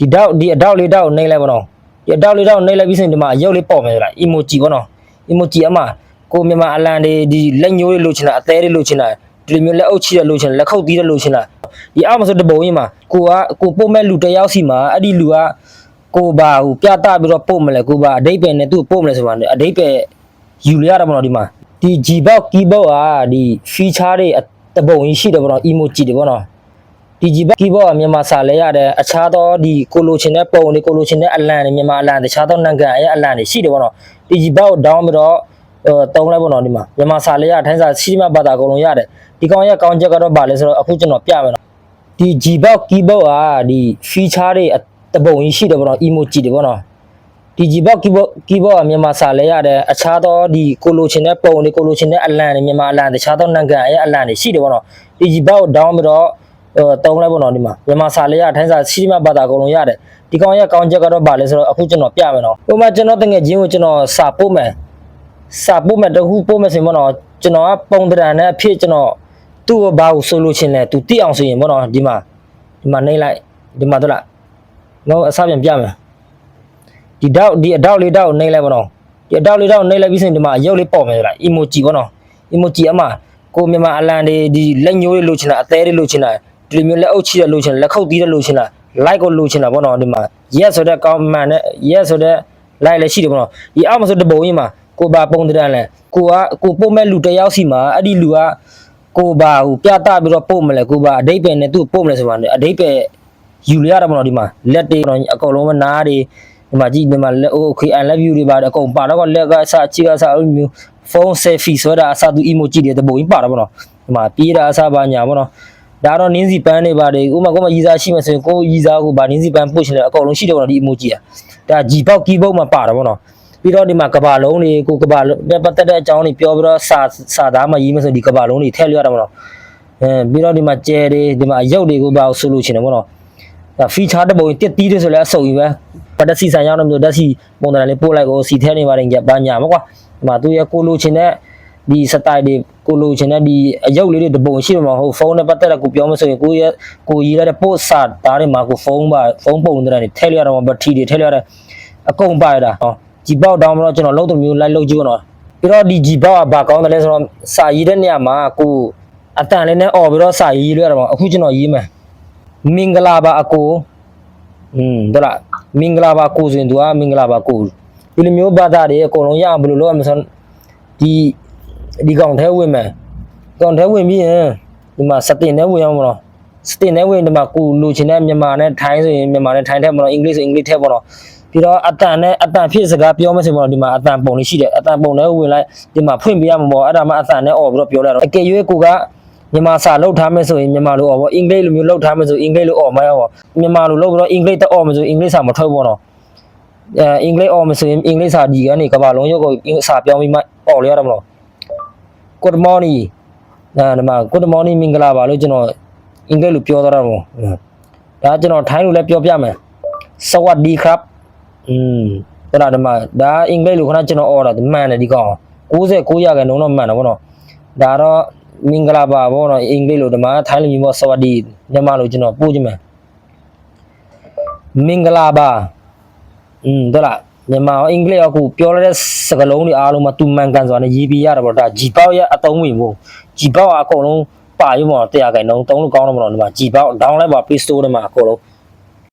ဒီတောက်ဒီအတောက်လေးတောက်ကိုနှိမ့်လိုက်ပေါ့နော်ဒီအတောက်လေးတောက်ကိုနှိမ့်လိုက်ပြီးဆိုရင်ဒီမှာအရုပ်လေးပေါ်မယ်ဆိုတာ emoji ပေါ့နော် emoji အမှကိုမြန်မာအလန်တွေဒီလက်ညှိုးလေးလိုချင်တာအသေးလေးလိုချင်တာဒီလိုမျိုးလက်အုပ်ချီတဲ့လိုချင်တာလက်ခုပ်တီးတဲ့လိုချင်တာဒီအောက်မှာဆိုတပုံကြီးမှာကိုကကိုပို့မဲ့လူတစ်ယောက်စီမှာအဲ့ဒီလူကကိုပါဟိုပြတာပြီးတော့ပို့မလဲကိုပါအတိတ်ပဲနဲ့သူ့ကိုပို့မလဲဆိုမှအတိတ်ပဲယူရရတာပေါ့နော်ဒီမှာဒီ G box keyboard ကဒီ feature တွေအတပုံကြီးရှိတယ်ပေါ့နော် emoji တွေပေါ့နော် ဒီ G box keyboard ကမြန်မာစာလဲရတယ်အခြားသောဒီကိုလိုချင်တဲ့ပုံတွေကိုလိုချင်တဲ့အလံတွေမြန်မာအလံတခြားသောနိုင်ငံရဲ့အလံတွေရှိတယ်ပေါ့နော်ဒီ G box ကို down ပြီးတော့ဟိုတုံးလိုက်ပေါ့နော်ဒီမှာမြန်မာစာလဲရထိုင်းစာစီမဘာသာအကုန်လုံးရတယ်ဒီကောင်ရဲ့ကောင်းချက်ကတော့ဗာလဲဆိုတော့အခုကျွန်တော်ပြမယ်နော်ဒီ G box keyboard ကဒီ feature တွေအတပုံကြီးရှိတယ်ပေါ့နော် emoji တွေပေါ့နော်ဒီ G box keyboard keyboard ကမြန်မာစာလဲရတယ်အခြားသောဒီကိုလိုချင်တဲ့ပုံတွေကိုလိုချင်တဲ့အလံတွေမြန်မာအလံတခြားသောနိုင်ငံရဲ့အလံတွေရှိတယ်ပေါ့နော်ဒီ G box ကို down ပြီးတော့ဟို တုံးလိုက်ပေါ့နော်ဒီမှာမြန်မာစာလေးရထိုင်းစာစီမဘာသာအကုန်လုံးရတယ်ဒီကောင်ရဲ့ကောင်းချက်ကတော့ဗာလဲဆိုတော့အခုကျွန်တော်ပြမယ်နော်ဟိုမှာကျွန်တော်တငယ်ချင်းကိုကျွန်တော်စာပို့မယ်စာပို့မယ်တခုပို့မယ်ဆိုရင်ပေါ့နော်ကျွန်တော်ကပုံတရံနဲ့အဖြစ်ကျွန်တော်သူ့ကိုဘာကိုဆိုလို့ချင်းလဲသူတိအောင်ဆိုရင်ပေါ့နော်ဒီမှာဒီမှာနှိမ့်လိုက်ဒီမှာတော့လားတော့အစပြန်ပြမယ်ဒီတောက်ဒီအတောက်လေးတောက်ကိုနှိမ့်လိုက်ပေါ့နော်ဒီအတောက်လေးတောက်ကိုနှိမ့်လိုက်ပြီးဆိုရင်ဒီမှာအရုပ်လေးပေါ်မယ်ဆိုတာ emoji ပေါ့နော် emoji အမှကိုမြန်မာအလန်တွေဒီလက်ညှိုးလေးလိုချင်တာအသေးလေးလိုချင်တာ ဒီလိုမျိုးလက်အုပ်ချီတဲ့လိုချင်တာလက်ခုပ်တီးတဲ့လိုချင်တာ like ကိုလိုချင်တာပေါ့နော်ဒီမှာ yes ဆိုတဲ့ comment နဲ့ yes ဆိုတဲ့ like လည်းရှိတယ်ပေါ့နော်ဒီအောက်မှာဆိုတပုံကြီးမှာကိုပါပုံတရံလဲကိုကကိုပို့မဲ့လူတစ်ယောက်စီမှာအဲ့ဒီလူကကိုပါဟိုပြတာပြီးတော့ပို့မလဲကိုပါအတိတ်ပဲနဲ့သူ့ပို့မလဲဆိုမှအတိတ်ပဲယူရရတာပေါ့နော်ဒီမှာလက်တွေတော့အကုန်လုံးမနားတွေဒီမှာကြည့်ဒီမှာလက် okay I love you တွေပါတယ်အကုန်ပါတော့လက်ကစအချီကစအဲ့လိုမျိုးဖုန်း selfie ဆိုတာအစားသူ emoji တွေတပုံကြီးပါတာပေါ့နော်ဒီမှာပြေးတာအစားပါညာပေါ့နော် ဒါတော့နင်းစီပန်းနေပါတယ်ဥမာကိုမရီစာရှိမှဆိုရင်ကိုရီစာကိုဗာနင်းစီပန်းပို့ချင်တယ်အကုန်လုံးရှိတယ်ပေါ့နော်ဒီ emoji อ่ะဒါ G box keyboard မှာပါတာပေါ့နော်ပြီးတော့ဒီမှာကဘာလုံးတွေကိုကဘာလုံးပတ်သက်တဲ့အကြောင်းတွေပြောပြီးတော့စာစာသားမှာရေးမှဆိုဒီကဘာလုံးတွေထည့်လို့ရတာပေါ့နော်အဲပြီးတော့ဒီမှာကျဲတွေဒီမှာရုပ်တွေကိုပါဆိုလို့ချင်တယ်ပေါ့နော်ဒါ feature တပုံကြီးတက်တီးတွေဆိုလဲအစုံကြီးပဲပတ်သက်စီဆိုင်ရောက်တဲ့မျိုးတက်စီပုံစံလေးပို့လိုက်ကိုစီထဲနေပါတယ်ကြဘာညာမကွာဒီမှာသူရဲ့ကိုလိုချင်တဲ့ဒီ style တွေ ကိုလိုချင်တဲ့ဒီအရုပ်လေးတွေတပုံရှိမှာဟုတ်ဖုန်းနဲ့ပတ်သက်တဲ့ကိုပြောမဆိုရင်ကိုရဲ့ကိုရေးရတဲ့ post စာဒါတွေမှာကိုဖုန်းပါဖုန်းပုံတွေနဲ့ထည့်လိုက်ရတော့ဘက်ထရီတွေထည့်လိုက်ရတဲ့အကုန်ပါရတာဟောဂျီပေါက်တောင်းမလို့ကျွန်တော်လုံးတမျိုးလိုက်လုံးကြည့်ပါတော့ပြီးတော့ဒီဂျီပေါက်ကဘာကောင်းတယ်လဲဆိုတော့စာရေးတဲ့နေရာမှာကိုအတန်လေးနဲ့អော်ပြီးတော့စာရေးလို့ရတာပေါ့အခုကျွန်တော်ရေးမယ်မင်္ဂလာပါအကို อืมဒါလားမင်္ဂလာပါကိုဆိုရင်သူကမင်္ဂလာပါကိုဒီလိုမျိုးဘာသာတွေအကုန်လုံးရအောင်ဘယ်လိုလုပ်ရမလဲဆိုတော့ဒီ ဒီကောင်ထဲဝင်မယ်ကောင်ထဲဝင်ပြီးရင်ဒီမှာစတင်ထဲဝင်အောင်မလို့စတင်ထဲဝင်ဒီမှာကိုလိုချင်တဲ့မြန်မာနဲ့ထိုင်းဆိုရင်မြန်မာနဲ့ထိုင်းထဲမလို့အင်္ဂလိပ်ဆိုအင်္ဂလိပ်ထဲပေါ့နော်ပြီးတော့အတန်နဲ့အတန်ဖြစ်စကားပြောမယ်ဆိုရင်ပေါ့နော်ဒီမှာအတန်ပုံလေးရှိတယ်အတန်ပုံထဲဝင်လိုက်ဒီမှာဖွင့်ပြရမှာပေါ့အဲ့ဒါမှအတန်နဲ့អော်ပြီးတော့ပြောလိုက်တော့အကယ်၍ကိုက မြန်မာစာလောက်ထားမယ်ဆိုရင်မြန်မာလိုអော်ပေါ့အင်္ဂလိပ်လိုမျိုးလောက်ထားမယ်ဆိုအင်္ဂလိပ်လိုអော်မရပေါ့မြန်မာလိုလောက်ပြီးတော့အင်္ဂလိပ်တက်អော်မယ်ဆိုအင်္ဂလိပ်စာမထွက်ဘူးပေါ့နော်အဲအင်္ဂလိပ်អော်မယ်ဆိုရင်အင်္ဂလိပ်စာဒီကနေကဘာလုံးရုပ်ကိုစာပြောင်းပြီးမှអော်ရရတော့မလို့ Good morning အဲဒီမှာ Good morning မင်္ဂလာပါလို့ကျွန်တော်အင်္ဂလိပ်လိုပြောသွားတာပေါ့ဒါကျွန်တော်ထိုင်းလိုလည်းပြောပြမယ်စวัสดีครับอืมဒါဒီမှာဒါအင်္ဂလိပ်လိုခဏကျွန်တော်អော်တာမှန်တယ်ဒီကောင်69ရာခိုင်နှုန်းတော့မှန်တယ်ပေါ့နော်ဒါတော့ မင်္ဂလာပါဘောနော်အင်္ဂလိပ်လိုဒီမှာထိုင်းလိုမျိုးပေါ့စวัสดีမြန်မာလိုကျွန်တော်ပို့ကြည့်မယ်မင်္ဂလာပါอืมဒါလား မြန်မာရောအင်္ဂလိပ်ရောကိုပြောရတဲ့စကားလုံးတွေအားလုံးမှာသူမှန်ကန်စွာနဲ့ရေးပြရတာပေါ့ဒါဂျီပေါက်ရဲ့အတုံးဝင်ဖို့ဂျီပေါက်ကအကုန်လုံးပါရုံပေါ့တရားခိုင်နှုန်းသုံးလို့ကောင်းတော့မလို့ဒီမှာဂျီပေါက် down လိုက်ပါ Play Store ထဲမှာအကုန်လုံး